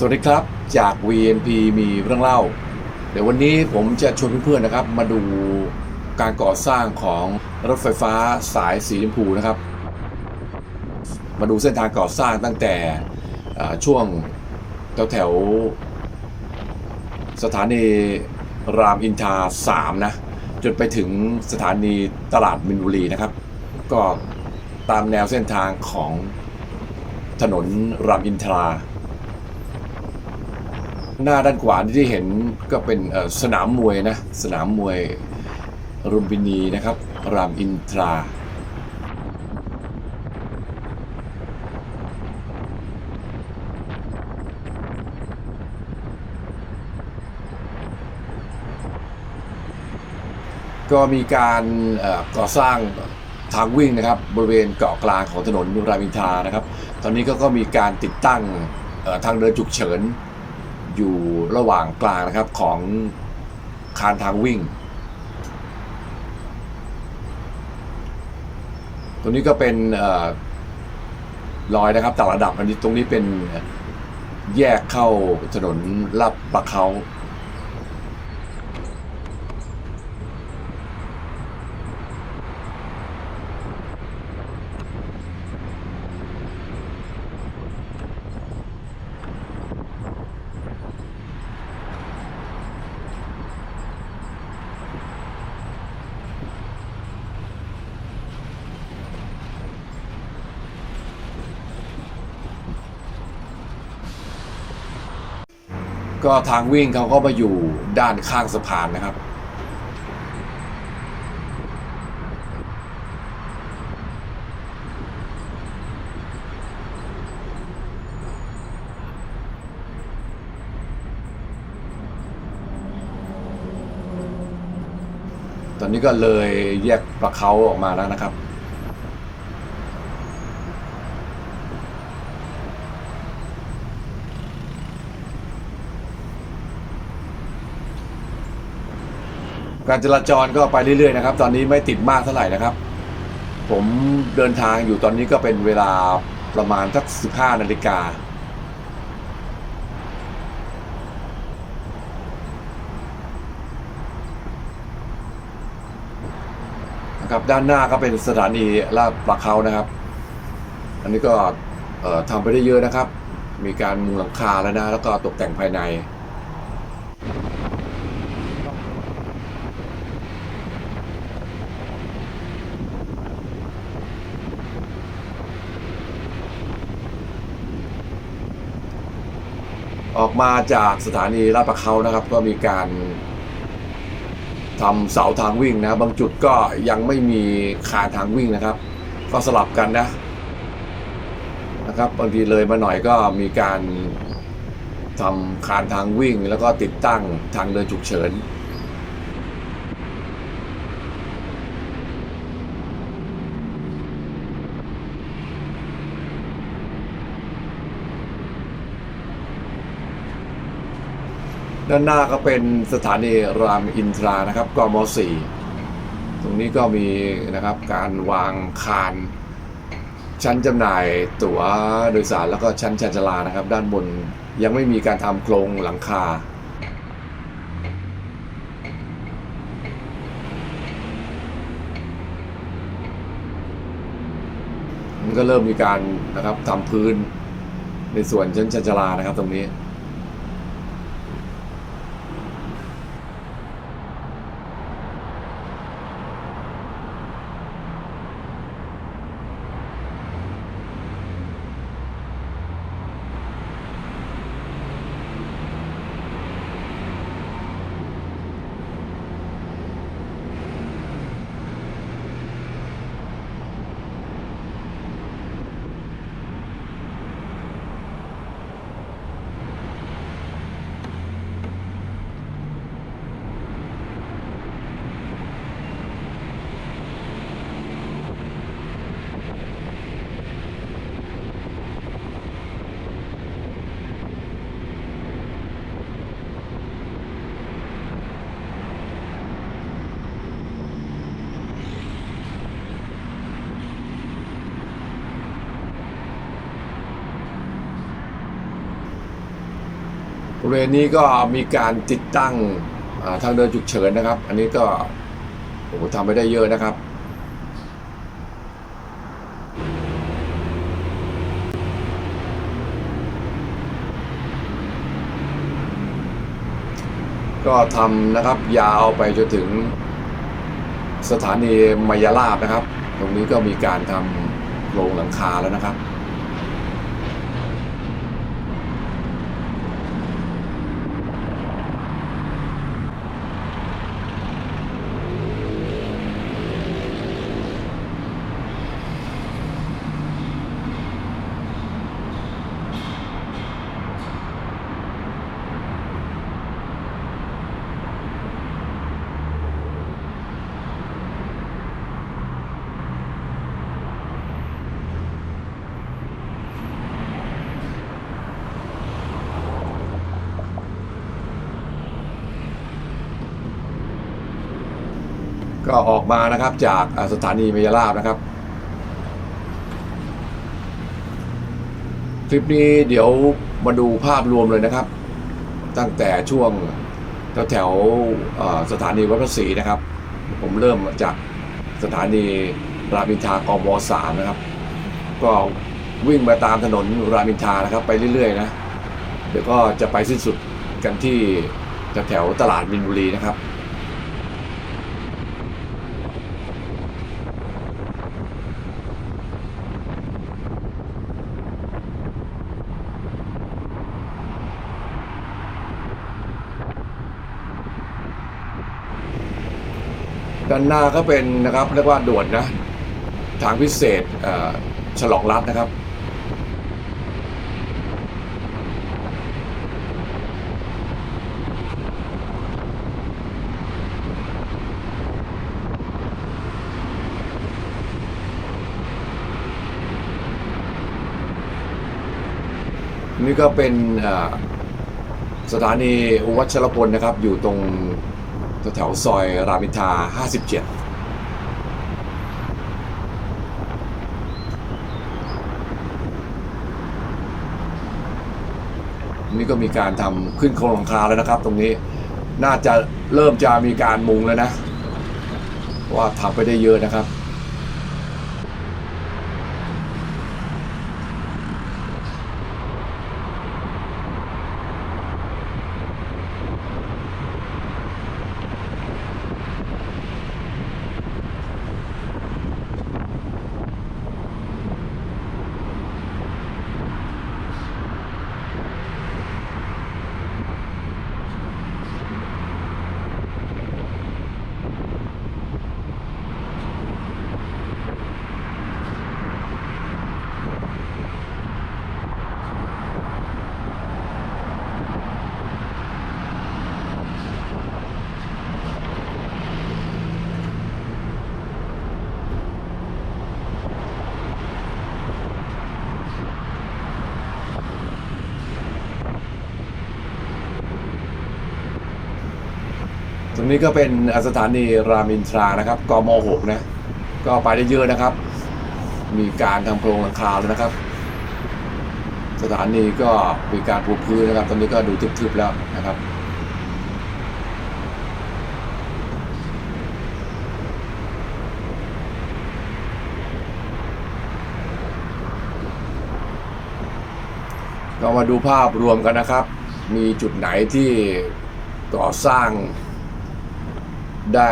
สวัสดีครับจาก VNP มีเรื่องเล่า เดี๋ยววันนี้ผมจะชวนเพื่อนๆนะครับ มาดูการก่อสร้างของรถไฟฟ้าสายสีชมพูนะครับ มาดูเส้นทางก่อสร้างตั้งแต่ช่วงแถวๆสถานีรามอินทรา3นะจนไปถึงสถานีตลาดมินบุรีนะครับ ก็ตามแนวเส้นทางของถนนรามอินทรา หน้าด้านขวาที่เห็นก็เป็นสนามมวยนะ สนามมวยรุมพินีนะครับ รามอินทราก็มีการก่อสร้างทางวิ่งนะครับบริเวณเกาะกลางของถนนรามอินทรานะครับ ตอนนี้ก็ก็มีการติดตั้งทางเดินฉุกเฉิน อยู่ระหว่างกลางนะครับของคานทางวิ่งตรงนี้ก็เป็นอรอยนะครับต่างระดับอันนี้ตรงนี้เป็นแยกเข้าถนนลับประเขา ก็ทางวิ่งเขาก็มาอยู่ด้านข้างสะพานนะครับ ตอนนี้ก็เลยแยกปลาเขาออกมาแล้วนะครับ การจราจรก็ไปเรื่อยๆนะครับ ตอนนี้ไม่ติดมากเท่าไหร่นะครับ ผมเดินทางอยู่ตอนนี้ก็เป็นเวลาประมาณสัก15นาฬิกานะครับด้านหน้าก็เป็นสถานีลาดปลาเขานะครับ อันนี้ก็ทำไปได้เยอะนะครับ มีการมุงหลังคาแล้วนะ แล้วก็ตกแต่งภายใน มาจากสถานีลาดประเขานะครับ ก็มีการทำเสาทางวิ่งนะ บางจุดก็ยังไม่มีคานทางวิ่งนะครับ ก็สลับกันนะนะครับบางทีเลยมาหน่อยก็มีการทำคานทางวิ่งแล้วก็ติดตั้งทางเดินฉุกเฉิน ด้านหน้าก็เป็นสถานีรามอินทรานะครับกม .4 ตรงนี้ก็มีนะครับการวางคานชั้นจำหน่ายตั๋วโดยสารแล้วก็ชั้นชานชลานะครับ ด้านบนยังไม่มีการทำโครงหลังคามันก็เริ่มมีการนะครับทำพื้นในส่วนชั้นชานชลานะครับตรงนี้ ริเวณนี้ก็มีการติดตั้งทางเดินฉุกเฉินนะครับ อันนี้ก็โอ้โหทำไปได้เยอะนะครับ ก็ทำนะครับยาวไปจนถึงสถานีมายาลาบนะครับ ตรงนี้ก็มีการทำโครงหลังคาแล้วนะครับ ก็ออกมานะครับจากสถานีมยาลาบนะครับคลิปนี้เดี๋ยวมาดูภาพรวมเลยนะครับ ตั้งแต่ช่วงแถวสถานีวัดพระศรีนะครับ ผมเริ่มจากสถานีรามอินทรากมสามนะครับ ก็วิ่งมาตามถนนรามอินทรานะครับ ไปเรื่อยๆนะเดี๋ยวก็จะไปสิ้นสุดกันที่แถวตลาดมินบุรีนะครับ นหน้าก็เป็นนะครับเรียกว่าด่วนนะ ทางพิเศษฉลองรัฐนะครับนี่ก็เป็นสถานีวัชรพลนะครับ อยู่ตรง แถวซอยรามินทา 57นี่ก็มีการทำขึ้นโครงหลังคาแล้วนะครับ ตรงนี้น่าจะเริ่มจะมีการมุงแล้วนะเพราะว่าทำไปได้เยอะนะครับ นี้ก็เป็นสถานีรามินทรานะครับกม6นะ ก็ไปได้เยอะนะครับ มีการทำโครงหลังคาแล้วนะครับ สถานีก็มีการปูพื้นนะครับ ตอนนี้ก็ดูทึบๆแล้วนะครับเรามาดูภาพรวมกันนะครับ มีจุดไหนที่ก่อสร้าง ได้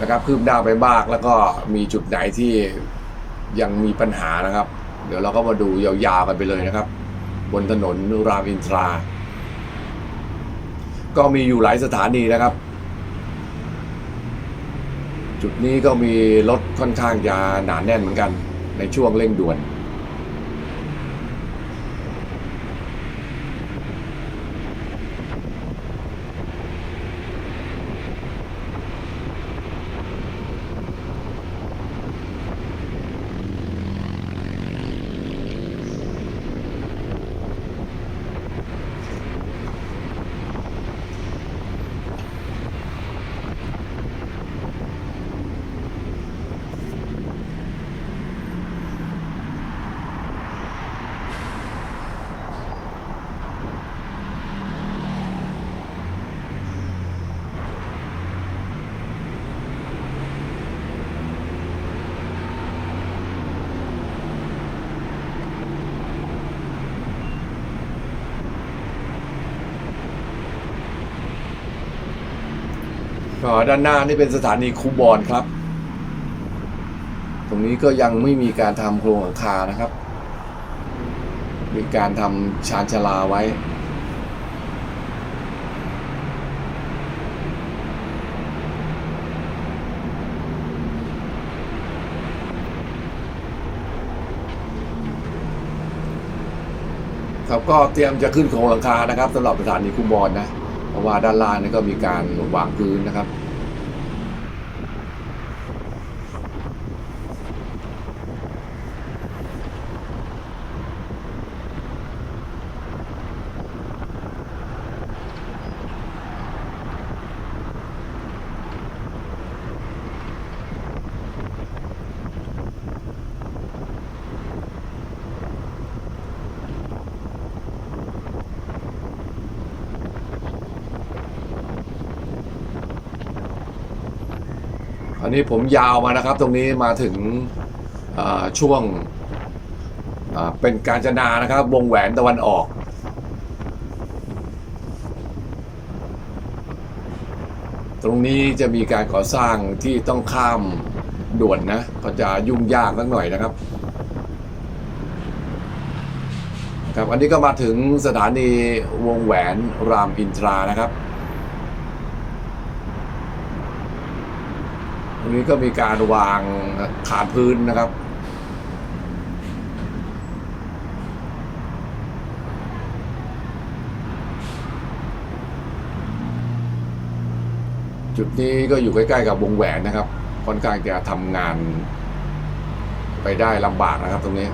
นะครับคืบหน้าไปบ้างแล้วก็มีจุดไหนที่ยังมีปัญหานะครับ เดี๋ยวเราก็มาดูยาวๆกันไปเลยนะครับ บนถนนรามอินทรา ก็มีอยู่หลายสถานีนะครับ จุดนี้ก็มีรถค่อนข้างจะหนาแน่นเหมือนกัน ในช่วงเร่งด่วน ก็ด้านหน้านี่เป็นสถานีคูบอนครับ ตรงนี้ก็ยังไม่มีการทำโครงหลังคานะครับ มีการทำชานชลาไว้ ครับก็เตรียมจะขึ้นโครงหลังคานะครับสำหรับสถานีคูบอนนะ เพราะว่าด้านล่างนี่ก็มีการวางพื้นนะครับ นนี้ผมยาวมานะครับ ตรงนี้มาถึงช่วงเอ่อเป็นการจนานะครับ วงแหวนตะวันออกตรงนี้จะมีการก่อสร้างที่ต้องข้ามด่วนนะ ก็จะยุ่งยากสักหน่อยนะครับ ครับ อันนี้ก็มาถึงสถานีวงแหวนรามอินทรานะครับ รงนี้ก็มีการวางขานพื้นนะครับจุดนี้ก็อยู่ใกล้ๆกับวงแหวนนะครับ ค่อนข้างจะทำงานไปได้ลำบากนะครับตรงนี้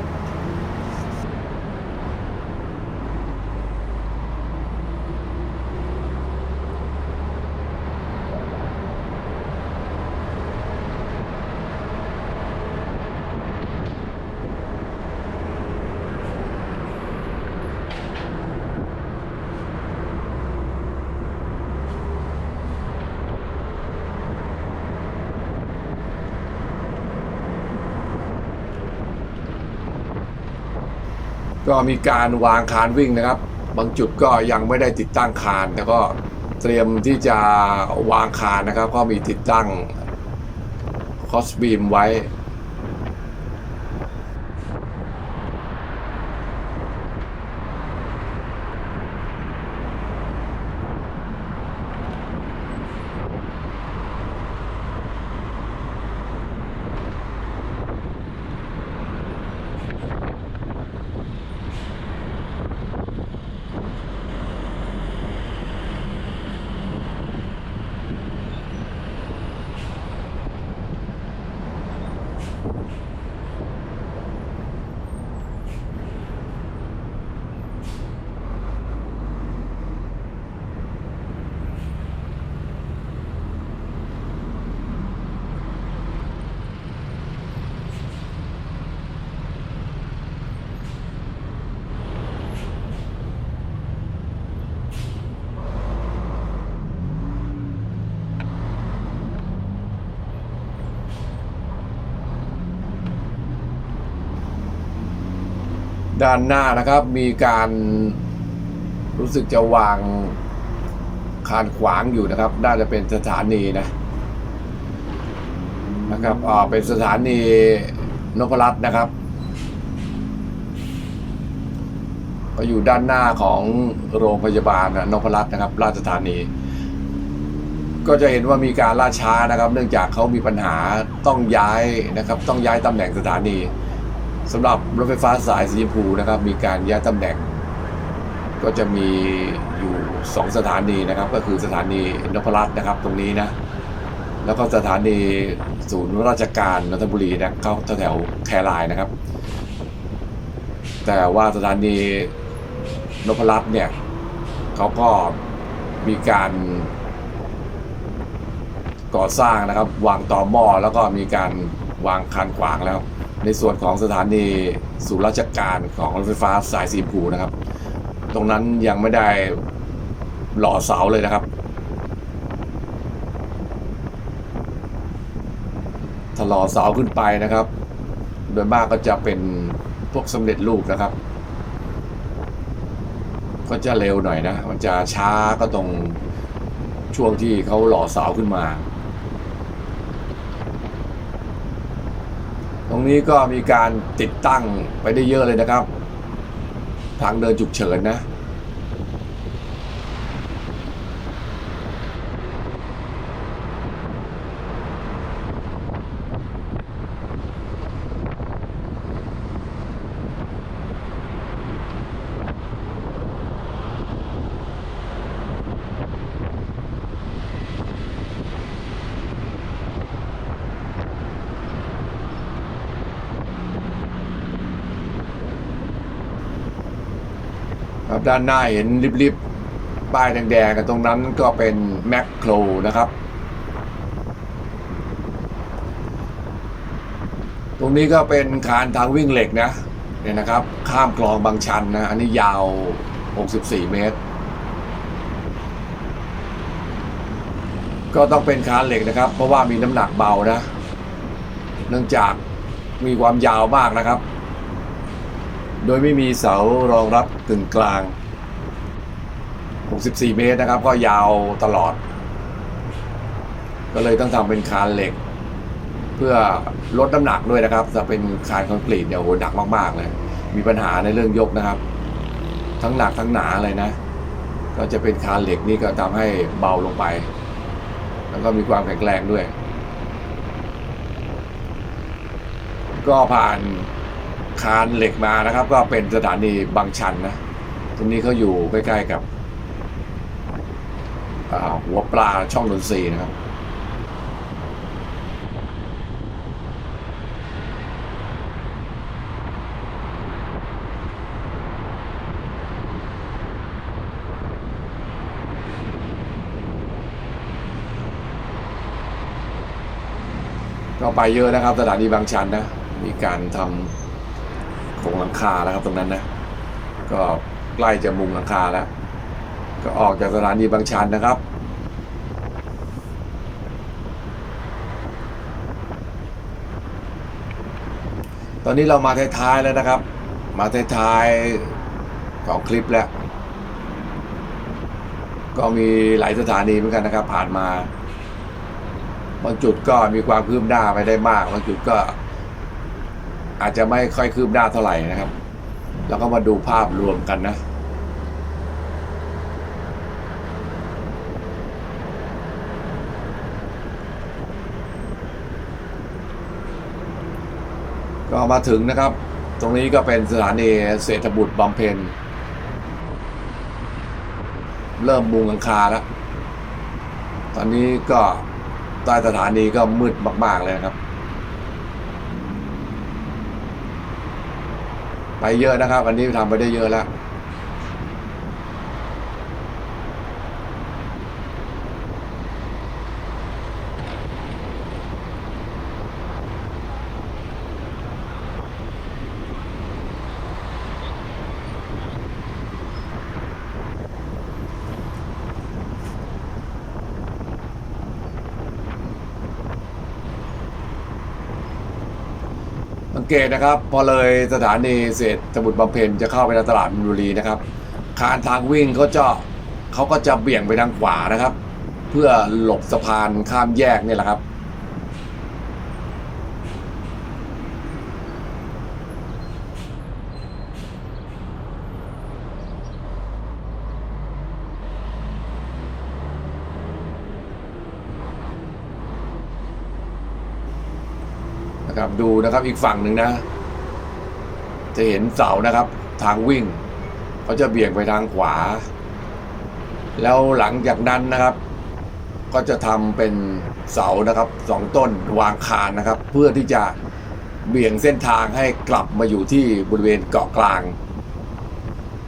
ก็มีการวางคานวิ่งนะครับ บางจุดก็ยังไม่ได้ติดตั้งคานแล้วก็เตรียมที่จะวางคานนะครับ ก็มีติดตั้งคอสบีมไว้ ด้านหน้านะครับ มีการรู้สึกจะวางคานขวางอยู่นะครับ น่าจะเป็นสถานีนะนะครับอ่าเป็นสถานีนพรัตน์นะครับ ก็อยู่ด้านหน้าของโรงพยาบาลนพรัตน์นะครับ ราชธานี ก็จะเห็นว่ามีการล่าช้านะครับ เนื่องจากเขามีปัญหาต้องย้ายนะครับ ต้องย้ายตำแหน่งสถานี สำหรับรถไฟฟ้าสายสีชมพูนะครับ มีการย้ายตำแหน่ง ก็จะมีอยู่ 2 สถานีนะครับ ก็คือสถานีนพรัตน์นะครับตรงนี้นะ แล้วก็สถานีศูนย์ราชการนนทบุรีนะเข้าแถวแครายนะครับ แต่ว่าสถานีนพรัตน์เนี่ยเขาก็มีการก่อสร้างนะครับ วางต่อหม้อแล้วก็มีการวางคันขวางแล้ว ในส่วนของสถานีศูนย์ราชการของรถไฟฟ้าสายสีชมพูนะครับ ตรงนั้นยังไม่ได้หล่อเสาเลยนะครับ ถ้าหล่อเสาขึ้นไปนะครับ โดยมากก็จะเป็นพวกสำเร็จรูปนะครับ ก็จะเร็วหน่อยนะ มันจะช้าก็ตรงช่วงที่เขาหล่อเสาขึ้นมา รงนี้ก็มีการติดตั้งไปได้เยอะเลยนะครับ ทางเดินฉุกเฉินนะ ด้านหน้าเห็นริบๆ ป้ายแดงๆกันตรงนั้นก็เป็นแมคโครนะครับ ตรงนี้ก็เป็นคานทางวิ่งเหล็กนะเนี่ยนะครับ ข้ามคลองบางชันนะ อันนี้ยาว 64 เมตร ก็ต้องเป็นคานเหล็กนะครับ เพราะว่ามีน้ำหนักเบานะ เนื่องจากมีความยาวมากนะครับ โดยไม่มีเสารองรับกึ่งกลาง 64 เมตรนะครับ ก็ยาวตลอด ก็เลยต้องทำเป็นคานเหล็ก เพื่อลดน้ำหนักด้วยนะครับถ้าเป็นคานคอนกรีตเนี่ยโหหนักมากๆเลย มีปัญหาในเรื่องยกนะครับ ทั้งหนักทั้งหนาเลยนะ ก็จะเป็นคานเหล็กนี่ก็ทำให้เบาลงไป แล้วก็มีความแข็งแรงด้วย ก็ผ่านคานเหล็กมานะครับ ก็เป็นสถานีบางชันนะตรงนี้เขาอยู่ใกล้ๆกับ หัวปลาช่องนนทรีนะครับก็ไปเยอะนะครับสถานีบางชันนะ มีการทำโครงหลังคาแล้วครับตรงนั้นนะ ก็ใกล้จะมุงหลังคาแล้ว ก็ออกจากสถานีบางชันนะครับตอนนี้เรามาท้ายๆแล้วนะครับ มาท้ายๆของคลิปแล้ว ก็มีหลายสถานีเหมือนกันนะครับ ผ่านมาบางจุดก็มีความคืบหน้าไปได้มากบางจุดก็ อาจจะไม่ค่อยคืบหน้าเท่าไหร่นะครับ แล้วก็มาดูภาพรวมกันนะ ก็มาถึงนะครับ ตรงนี้ก็เป็นสถานีเศรษฐบุตรบำเพ็ญ เริ่มมุงหลังคาแล้ว ตอนนี้ก็ใต้สถานีก็มืดมาก ๆ เลยครับ ไปเยอะนะครับ อันนี้ทำไปได้เยอะแล้ว เกตนะครับ พอเลยสถานีเศรษฐบุตรบำเพ็ญจะเข้าไปในตลาดมินบุรีนะครับ คานทางวิ่งเขาจะเขาก็จะเบี่ยงไปทางขวานะครับ เพื่อหลบสะพานข้ามแยกนี่แหละครับ นะครับดูนะครับอีกฝั่งหนึ่งนะ จะเห็นเสานะครับ ทางวิ่งเขาจะเบี่ยงไปทางขวา แล้วหลังจากนั้นนะครับ ก็จะทำเป็นเสานะครับสองต้นวางคานนะครับ เพื่อที่จะเบี่ยงเส้นทางให้กลับมาอยู่ที่บริเวณเกาะกลาง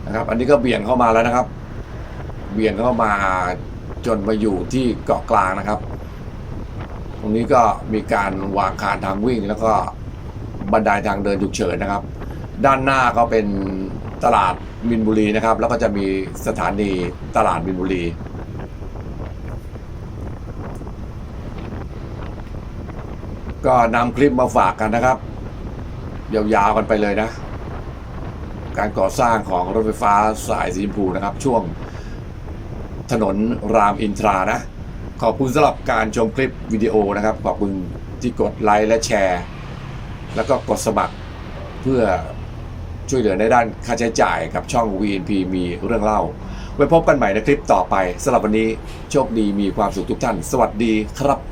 นะครับ อันนี้ก็เบี่ยงเข้ามาแล้วนะครับ เบี่ยงเข้ามาจนมาอยู่ที่เกาะกลางนะครับ รงนี้ก็มีการวางคานทางวิ่ง แล้วก็บันไดทางเดินฉุกเฉินนะครับ ด้านหน้าก็เป็นตลาดมินบุรีนะครับ แล้วก็จะมีสถานีตลาดมินบุรีก็นำคลิปมาฝากกันนะครับ ยาวๆกันไปเลยนะ การก่อสร้างของรถไฟฟ้าสายสีชมพูนะครับ ช่วงถนนรามอินทรานะ ขอบคุณสำหรับการชมคลิปวิดีโอนะครับ ขอบคุณที่กดไลค์และแชร์ แล้วก็กดสมัครเพื่อช่วยเหลือในด้านค่าใช้จ่ายกับช่อง VNP มีเรื่องเล่า ไว้พบกันใหม่ในคลิปต่อไปสำหรับวันนี้โชคดีมีความสุขทุกท่าน สวัสดีครับ